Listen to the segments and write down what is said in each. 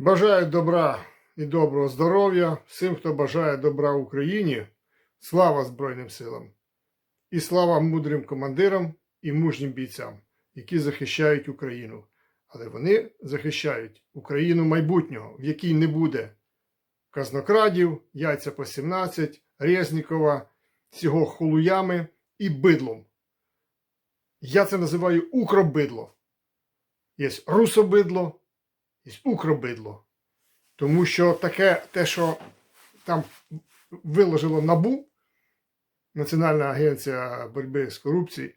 Бажаю добра і доброго здоров'я всім, хто бажає добра Україні. Слава Збройним силам! І слава мудрим командирам і мужнім бійцям, які захищають Україну. Але вони захищають Україну майбутнього, в якій не буде казнокрадів, яйця по 17, Резнікова, цього холуями і бидлом. Я це називаю укробидло. Є русобидло, укробидло. Тому що таке, те, що там виложило НАБУ, Національна агенція боротьби з корупцією,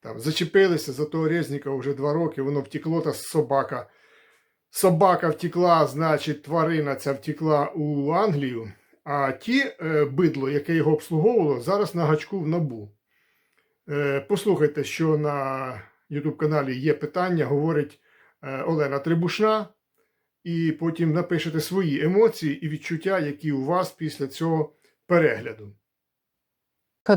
там зачепилися за того Резнікова вже два роки, воно втекло та собака. Собака втекла, значить, тварина ця втекла у Англію, а ті е, бидло, яке його обслуговувало, зараз на гачку в набу. Е, послухайте, що на YouTube каналі є питання, говорить е, Олена Трибушна, і потім напишете свої емоції і відчуття, які у вас після цього перегляду.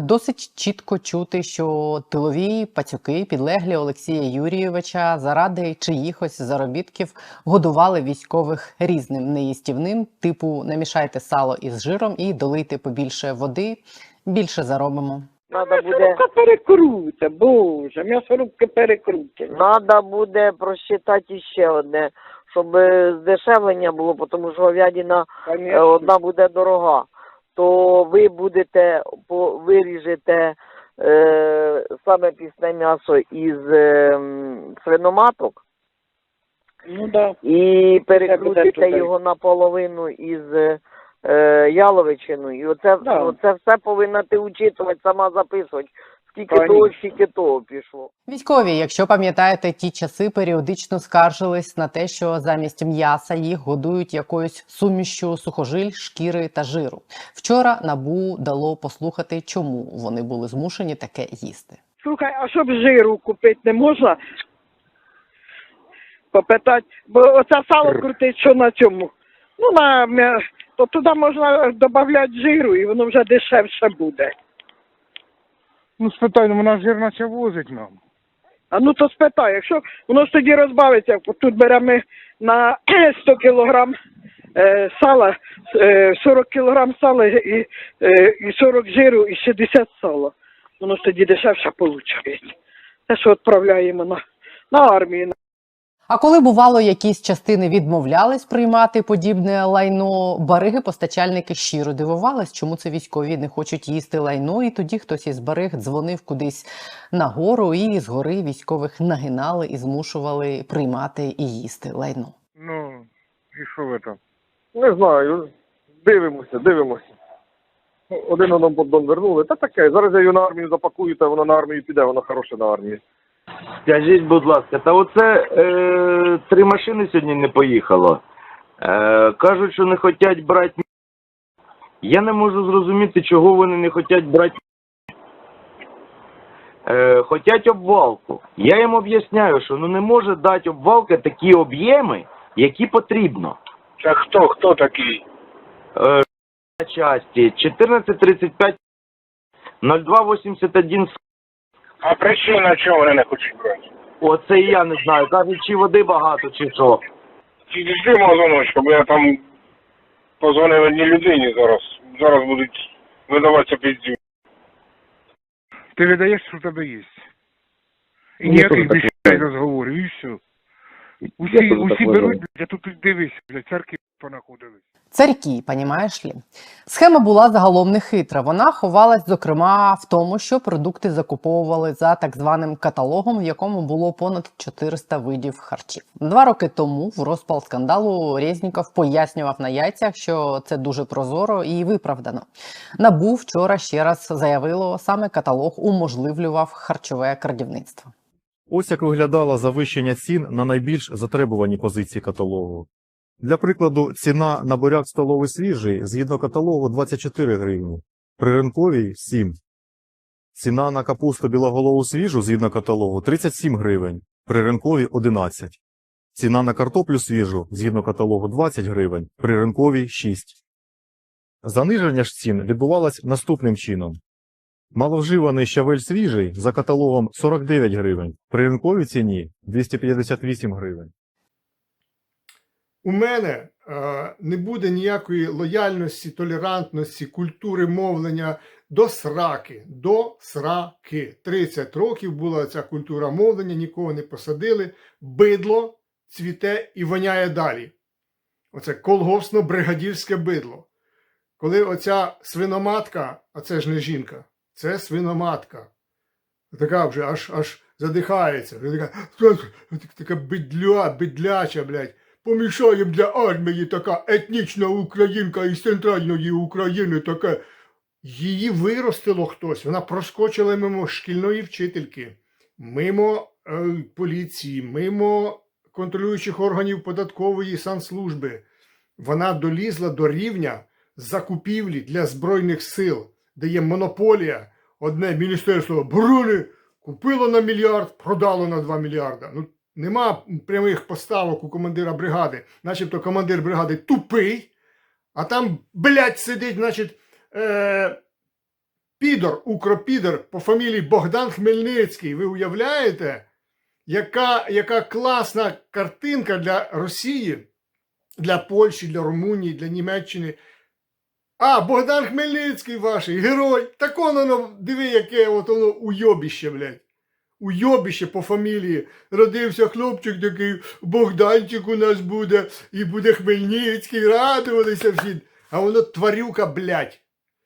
Досить чітко чути, що тилові пацюки, підлеглі Олексія Юрійовича, заради чиїхось заробітків годували військових різним неїстівним, типу намішайте сало із жиром і долийте побільше води, більше заробимо. Надо буде, М'ясорубка боже, м'ясорубки перекруте. надо буде просчитати ще одне, щоб здешевлення було, тому що говядина е, одна буде дорога. То ви будете виріжете е, саме пісне м'ясо із е, свиноматок Ну да. і перекрутите його наполовину із е, яловичиною. І оце, Да. оце все повинна ти учитувати, сама записувати. Конечно. того, скільки того пішло. Військові, якщо пам'ятаєте, ті часи періодично скаржились на те, що замість м'яса їх годують якоюсь сумішчю сухожиль, шкіри та жиру. Вчора набу дало послухати, чому вони були змушені таке їсти. Слухай, а щоб жиру купити не можна? Попитати, бо оце сало крутить, що на цьому. Ну, на м'я- то туди можна додати жиру і воно вже дешевше буде. Ну, спитай, ну вона жирна наче возить нам. А ну то спитай, якщо воно ж тоді розбавиться, тут беремо на 100 кілограм е, сала, е, 40 кілограм сала і, е, і 40 жиру і 60 сала. Воно ж тоді дешевше виходить. Те, що відправляємо на, на армію. А коли бувало, якісь частини відмовлялись приймати подібне лайно, бариги постачальники щиро дивувались, чому це військові не хочуть їсти лайно, і тоді хтось із бариг дзвонив кудись нагору, і згори військових нагинали і змушували приймати і їсти лайно. Ну, і що ви там? Не знаю. Дивимося, дивимося. Один нам поддон вернули. Та таке. Зараз я її на армію запакую, та вона на армію піде, вона хороша на армії. Скажіть, будь ласка, та оце е, три машини сьогодні не поїхало. Е, кажуть, що не хочуть брати. Я не можу зрозуміти, чого вони не хочуть брати. Е, хотять обвалку. Я їм об'ясняю, що ну не може дати обвалка такі об'єми, які потрібно. Це хто? Хто такий? Е, часті 1435 0281 А причина чого вони не хочуть брати? Оце і я не знаю. Кажуть, чи води багато, чи що. Підійди мого дзвоночка, бо я там позвонив одній людині зараз. Зараз будуть видаватися піздю. Ти видаєш, що в тебе є. І Ну, ніяких то більше таке. розговорів, і все. Я Усі, теж усі беруть, блядь, а тут дивись, блядь, церкви понаходились. Царьки, понімаєш лі? Схема була загалом не хитра. Вона ховалась, зокрема, в тому, що продукти закуповували за так званим каталогом, в якому було понад 400 видів харчів. Два роки тому, в розпал скандалу, Резніков пояснював на яйцях, що це дуже прозоро і виправдано. Набу вчора ще раз заявило, саме каталог уможливлював харчове крадівництво. Ось як виглядало завищення цін на найбільш затребувані позиції каталогу. Для прикладу, ціна на буряк столовий свіжий згідно каталогу 24 гривні, при ринковій 7. Ціна на капусту білоголову свіжу згідно каталогу 37 гривень, при ринковій 11. Ціна на картоплю свіжу згідно каталогу 20 гривень, при ринковій 6. Заниження ж цін відбувалось наступним чином. Маловживаний щавель свіжий за каталогом 49 гривень, при ринковій ціні 258 гривень. У мене е, не буде ніякої лояльності, толерантності, культури мовлення до сраки. До сраки. 30 років була ця культура мовлення, нікого не посадили. Бидло цвіте і воняє далі. Оце колгосно-бригадірське бидло. Коли оця свиноматка, а це ж не жінка, це свиноматка. Така вже аж аж задихається. Така, така бидля, бидляча, блядь. Помішаєм для армії така етнічна українка із центральної України така. Її виростило хтось. Вона проскочила мимо шкільної вчительки, мимо е, поліції, мимо контролюючих органів податкової санслужби. Вона долізла до рівня закупівлі для Збройних сил, де є монополія. Одне Міністерство оборони купило на мільярд, продало на 2 мільярда. Ну, нема прямих поставок у командира бригади, начебто командир бригади тупий, а там, блядь, сидить, значить, е, підор, укропідор по фамілії Богдан Хмельницький. Ви уявляєте, яка, яка класна картинка для Росії, для Польщі, для Румунії, для Німеччини. А, Богдан Хмельницький ваш герой. Так он воно, диви, яке от воно уйобіще, блядь. Уйобіще по фамілії. Родився хлопчик такий, Богданчик у нас буде, і буде Хмельницький, радувалися всі. А воно тварюка, блядь.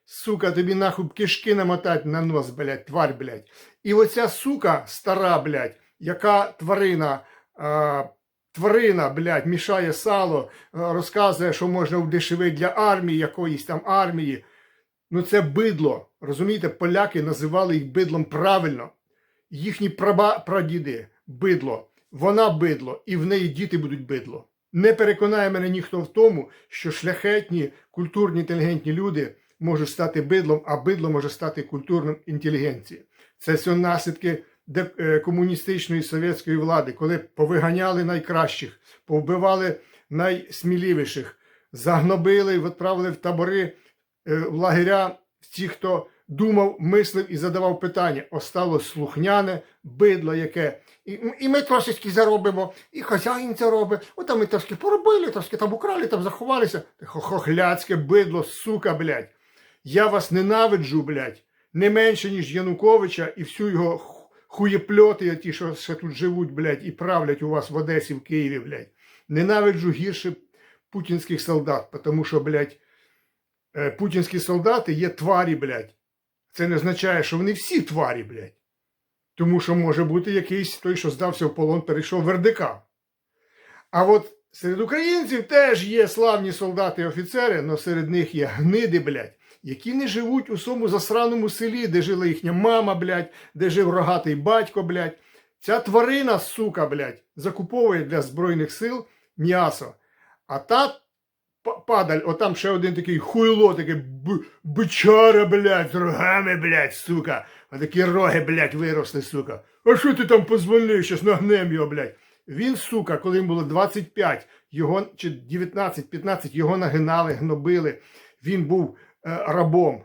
Сука, тобі нахуй кишки намотать на нос, блядь, тварь, блядь. І оця сука стара, блядь, яка тварина, а, тварина, блядь, мішає сало, розказує, що можна вдешевити для армії, якоїсь там армії. Ну це бидло. Розумієте, поляки називали їх бидлом правильно. Їхні праба, прадіди бидло. Вона бидло, і в неї діти будуть бидло. Не переконає мене ніхто в тому, що шляхетні, культурні, інтелігентні люди можуть стати бидлом, а бидло може стати культурним інтелігенцією. Це все наслідки е, комуністичної совєтської влади, коли повиганяли найкращих, повбивали найсміливіших, загнобили відправили в табори, е, в лагеря ті, хто думав, мислив і задавав питання. Осталось слухняне бидло, яке. І, і ми трошечки заробимо, і хазяїн робить. От там ми трошки поробили, трошки там украли, там заховалися. Хо- Хохляцьке бидло, сука, блядь. Я вас ненавиджу, блядь, не менше, ніж Януковича і всю його ху- хуєпльоти, ті, що ще тут живуть, блядь, і правлять у вас в Одесі, в Києві, блядь. Ненавиджу гірше путінських солдат, тому що, блядь, е, путінські солдати є тварі, блядь. Це не означає, що вони всі тварі, блядь. Тому що може бути якийсь той, що здався в полон, перейшов в РДК. А от серед українців теж є славні солдати і офіцери, але серед них є гниди, блядь, які не живуть у своєму засраному селі, де жила їхня мама, блядь, де жив рогатий батько, блядь. Ця тварина, сука, блядь, закуповує для Збройних сил м'ясо. А та падаль, отам ще один такий хуйло, такий бичара, блядь, з рогами, блядь, сука. А такі роги, блядь, виросли, сука. А що ти там позвонив, щас нагнем його, блядь. Він, сука, коли йому було 25, його, чи 19-15, його нагинали, гнобили. Він був е, рабом.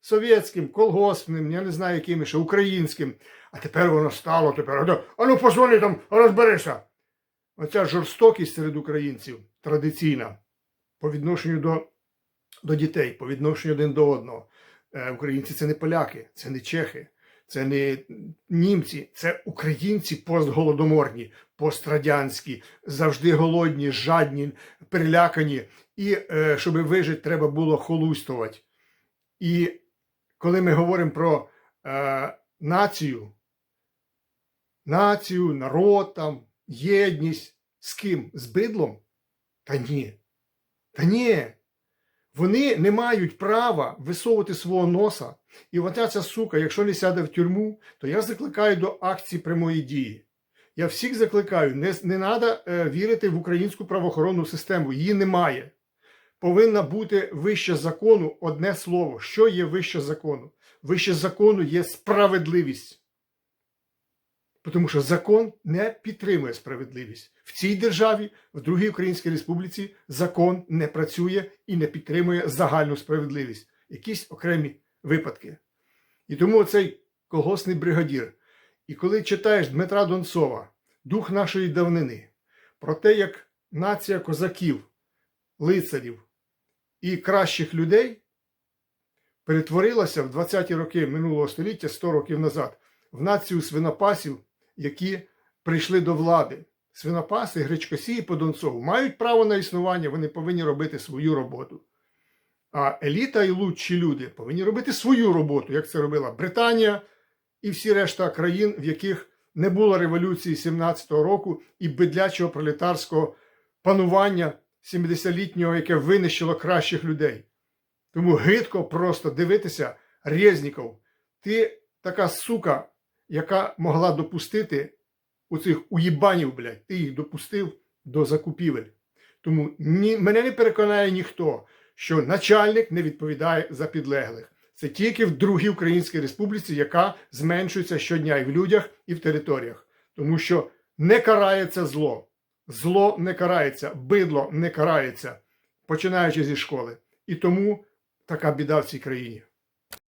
Совєтським, колгоспним, я не знаю, яким ще, українським. А тепер воно стало, тепер. А ну позвони там, розберися. Оця жорстокість серед українців традиційна по відношенню до, до дітей, по відношенню один до одного. Е, українці це не поляки, це не чехи, це не німці, це українці постголодоморні, пострадянські, завжди голодні, жадні, перелякані. І е, щоб вижити, треба було холуйствувати. І коли ми говоримо про е, націю, націю, народ, там, єдність з ким? З бидлом? Та ні. Та ні. Вони не мають права висовувати свого носа. І оця ця сука, якщо не сяде в тюрму, то я закликаю до акції прямої дії. Я всіх закликаю, не, не треба е, вірити в українську правоохоронну систему. Її немає. Повинна бути вище закону одне слово. Що є вище закону? Вище закону є справедливість. Тому що закон не підтримує справедливість. В цій державі, в другій Українській Республіці, закон не працює і не підтримує загальну справедливість. Якісь окремі випадки. І тому цей колгосний бригадір. І коли читаєш Дмитра Донцова, дух нашої давнини, про те, як нація козаків, лицарів і кращих людей перетворилася в 20-ті роки минулого століття, 100 років назад, в націю свинопасів, які прийшли до влади. Свинопаси, гречкосії по Донцову мають право на існування, вони повинні робити свою роботу. А еліта і лучші люди повинні робити свою роботу, як це робила Британія і всі решта країн, в яких не було революції 17-го року і бедлячого пролетарського панування 70-літнього, яке винищило кращих людей. Тому гидко просто дивитися, Резніков, ти така сука, яка могла допустити у цих уїбанів, блядь, ти їх допустив до закупівель. Тому ні, мене не переконає ніхто, що начальник не відповідає за підлеглих. Це тільки в другій Українській Республіці, яка зменшується щодня і в людях, і в територіях. Тому що не карається зло. Зло не карається, бидло не карається, починаючи зі школи. І тому така біда в цій країні.